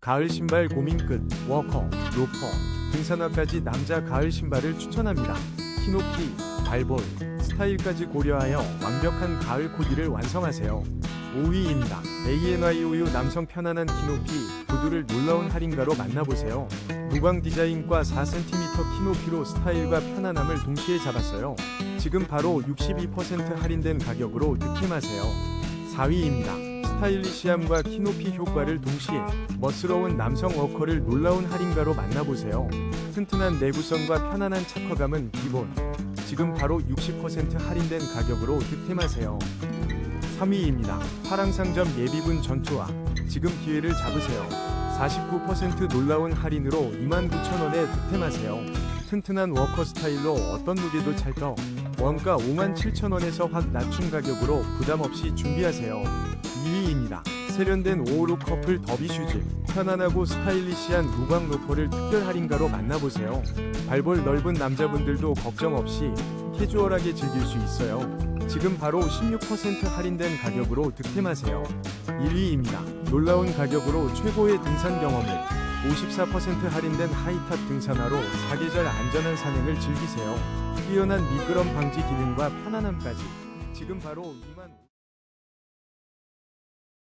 가을 신발 고민 끝 워커, 로퍼, 등산화까지 남자 가을 신발을 추천합니다. 키높이, 발볼, 스타일까지 고려하여 완벽한 가을 코디를 완성하세요. 5위입니다. ANY 우유 남성 편안한 키높이 구두를 놀라운 할인가로 만나보세요. 무광 디자인과 4cm 키높이로 스타일과 편안함을 동시에 잡았어요. 지금 바로 62% 할인된 가격으로 득템하세요. 4위입니다. 스타일리시함과 키높이 효과를 동시에 멋스러운 남성 워커를 놀라운 할인가로 만나보세요. 튼튼한 내구성과 편안한 착화감은 기본. 지금 바로 60% 할인된 가격으로 득템하세요. 3위입니다. 파랑상점 예비군 전투화. 지금 기회를 잡으세요. 49% 놀라운 할인으로 29,000원에 득템하세요. 튼튼한 워커 스타일로 어떤 룩에도 찰떡. 원가 57,000원에서 확 낮춘 가격으로 부담 없이 준비하세요. 2위입니다. 세련된 556 커플 더비 슈즈. 편안하고 스타일리시한 무광 로퍼를 특별 할인가로 만나보세요. 발볼 넓은 남자분들도 걱정 없이 캐주얼하게 즐길 수 있어요. 지금 바로 16% 할인된 가격으로 득템하세요. 1위입니다. 놀라운 가격으로 최고의 등산 경험을 54% 할인된 하이탑 등산화로 사계절 안전한 산행을 즐기세요. 뛰어난 미끄럼 방지 기능과 편안함까지 지금 바로 2만